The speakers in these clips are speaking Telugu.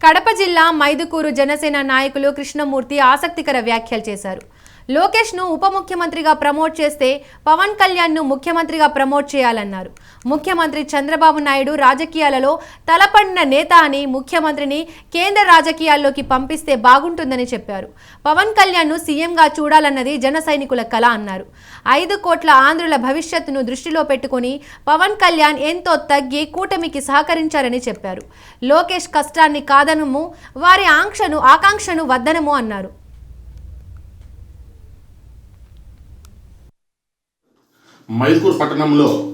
కడప జిల్లా మైదుకూరు జనసేన నాయకులు కృష్ణమూర్తి ఆసక్తికర వ్యాఖ్యలు చేశారు. లోకేష్ను ఉప ముఖ్యమంత్రిగా ప్రమోట్ చేస్తే పవన్ కళ్యాణ్ను ముఖ్యమంత్రిగా ప్రమోట్ చేయాలన్నారు. ముఖ్యమంత్రి చంద్రబాబు నాయుడు రాజకీయాలలో తలపడిన నేత అని ముఖ్యమంత్రిని కేంద్ర రాజకీయాల్లోకి పంపిస్తే బాగుంటుందని చెప్పారు. పవన్ కళ్యాణ్ను సీఎంగా చూడాలన్నది జన సైనికుల కళ అన్నారు. ఐదు కోట్ల ఆంధ్రుల భవిష్యత్తును దృష్టిలో పెట్టుకుని పవన్ కళ్యాణ్ ఎంతో తగ్గి కూటమికి సహకరించారని చెప్పారు. లోకేష్ కష్టాన్ని కాదనము వారి ఆంక్షను ఆకాంక్షను వద్దనము అన్నారు. మైదుకూరు పట్టణంలో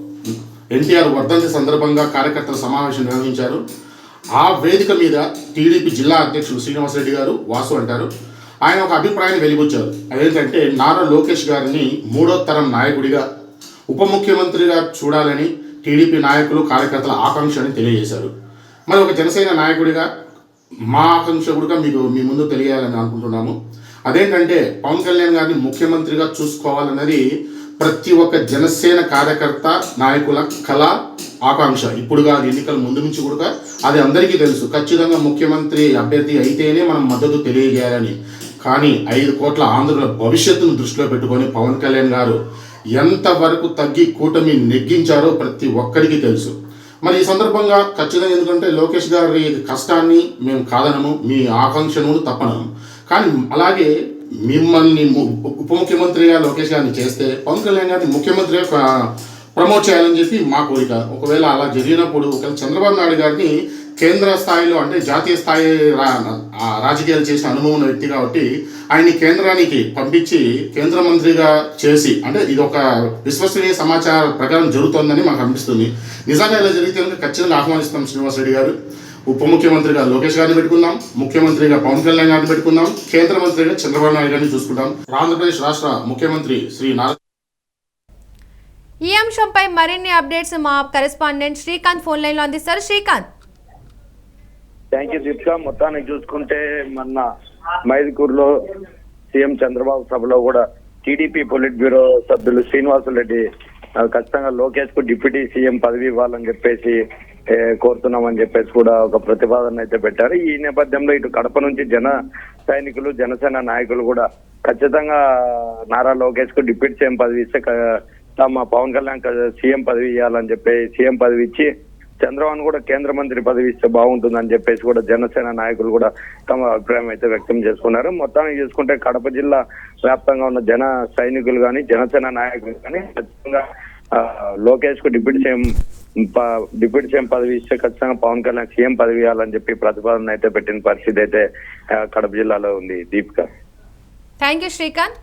ఎన్టీఆర్ వర్ధంతి సందర్భంగా కార్యకర్తల సమావేశం నిర్వహించారు. ఆ వేదిక మీద టీడీపీ జిల్లా అధ్యక్షులు శ్రీనివాసరెడ్డి గారు వాసు అంటారు. ఆయన ఒక అభిప్రాయాన్ని వెలిబుచ్చారు. అదేంటంటే నారా లోకేష్ గారిని మూడో తరం నాయకుడిగా ఉప ముఖ్యమంత్రిగా చూడాలని టీడీపీ నాయకులు కార్యకర్తల ఆకాంక్ష అని తెలియజేశారు. మరి ఒక జనసేన నాయకుడిగా మా ఆకాంక్ష కూడా మీకు మీ ముందు తెలియాలని అనుకుంటున్నాము. అదేంటంటే పవన్ కళ్యాణ్ గారిని ముఖ్యమంత్రిగా చూసుకోవాలన్నది ప్రతి ఒక్క జనసేన కార్యకర్త నాయకుల కళ ఆకాంక్ష. ఇప్పుడు కాదు ఎన్నికల ముందు నుంచి కూడా అది అందరికీ తెలుసు. ఖచ్చితంగా ముఖ్యమంత్రి అభ్యర్థి అయితేనే మనం మద్దతు తెలియజేయాలని. కానీ ఐదు కోట్ల ఆంధ్రుల భవిష్యత్తును దృష్టిలో పెట్టుకొని పవన్ కళ్యాణ్ గారు ఎంతవరకు తగ్గి కూటమి నెగ్గించారో ప్రతి ఒక్కరికి తెలుసు. మరి ఈ సందర్భంగా ఖచ్చితంగా ఎందుకంటే లోకేష్ గారి కష్టాన్ని మేము కాదనము మీ ఆకాంక్షను తప్పనము. కానీ అలాగే మిమ్మల్ని ము- ఉప ముఖ్యమంత్రిగా లోకేష్ గారిని చేస్తే పవన్ కళ్యాణ్ గారిని ముఖ్యమంత్రిగా ప్రమోట్ చేయాలని చెప్పి మా కోరిక. ఒకవేళ అలా జరిగినప్పుడు ఒకవేళ చంద్రబాబు నాయుడు గారిని కేంద్ర స్థాయిలో అంటే జాతీయ స్థాయి రా- రాజకీయాలు చేసిన అనుభవం ఉన్న వ్యక్తి కాబట్టి ఆయన్ని కేంద్రానికి పంపించి కేంద్ర మంత్రిగా చేసి అంటే ఇది ఒక విశ్వసనీయ సమాచార ప్రకారం జరుగుతోందని మాకు అనిపిస్తుంది. నిజంగా ఇలా జరిగితే కనుక ఖచ్చితంగా ఆహ్వానిస్తాం శ్రీనివాస్ రెడ్డి గారు. ఉప ముఖ్యమంత్రిగా లోకేష్ గారిని పెట్టుకుందాం ముఖ్యమంత్రిగా పవన్ కళ్యాణ్ గారిని పెట్టుకుందాం కేంద్ర మంత్రిగా చంద్రబాబు నాయుడు గారిని చూసుకుంటాం ఆంధ్రప్రదేశ్ రాష్ట్ర ముఖ్యమంత్రి శ్రీ నారా ఈ అంశంపై మరిన్ని అప్డేట్స్ మా కరెస్పాండెంట్ శ్రీకాంత్ ఫోన్ లైన్లో అందిస్తారు. శ్రీకాంత్. Thank you Deepika. మొత్తానికి చూసుకుంటే మొన్న మైదుకూరులో సీఎం చంద్రబాబు సభలో కూడా టీడీపీ పొలిట్ బ్యూరో సభ్యులు శ్రీనివాసులరెడ్డి ఆ, ఖచ్చితంగా లోకేష్కు డిప్యూటీ సీఎం పదవి ఇవ్వాలని చెప్పేసి కోరుతున్నామని చెప్పేసి కూడా ఒక ప్రతిపాదన అయితే పెట్టారు. ఈ నేపథ్యంలో ఇటు కడప నుంచి జన సైనికులు జనసేన నాయకులు కూడా ఖచ్చితంగా నారా లోకేష్కు డిప్యూటీ సీఎం పదవి ఇస్తే తమ పవన్ కళ్యాణ్ సీఎం పదవి ఇవ్వాలని చెప్పి సీఎం పదవి ఇచ్చి చంద్రబాబు కూడా కేంద్ర మంత్రి పదవి ఇస్తే బాగుంటుందని చెప్పేసి కూడా జనసేన నాయకులు కూడా తమ అభిప్రాయం అయితే వ్యక్తం చేసుకున్నారు. మొత్తానికి చూసుకుంటే కడప జిల్లా వ్యాప్తంగా ఉన్న జన సైనికులు కానీ జనసేన నాయకులు కానీ ఖచ్చితంగా లోకేష్కు డిప్యూటీ సీఎం ప- డిప్యూటీ సీఎం పదవి ఇస్తే ఖచ్చితంగా పవన్ కళ్యాణ్ సీఎం పదవి ఇవ్వాలని చెప్పి ప్రతిపాదన అయితే పెట్టిన పరిస్థితి అయితే కడప జిల్లాలో ఉంది దీపిక. Thank you Srikanth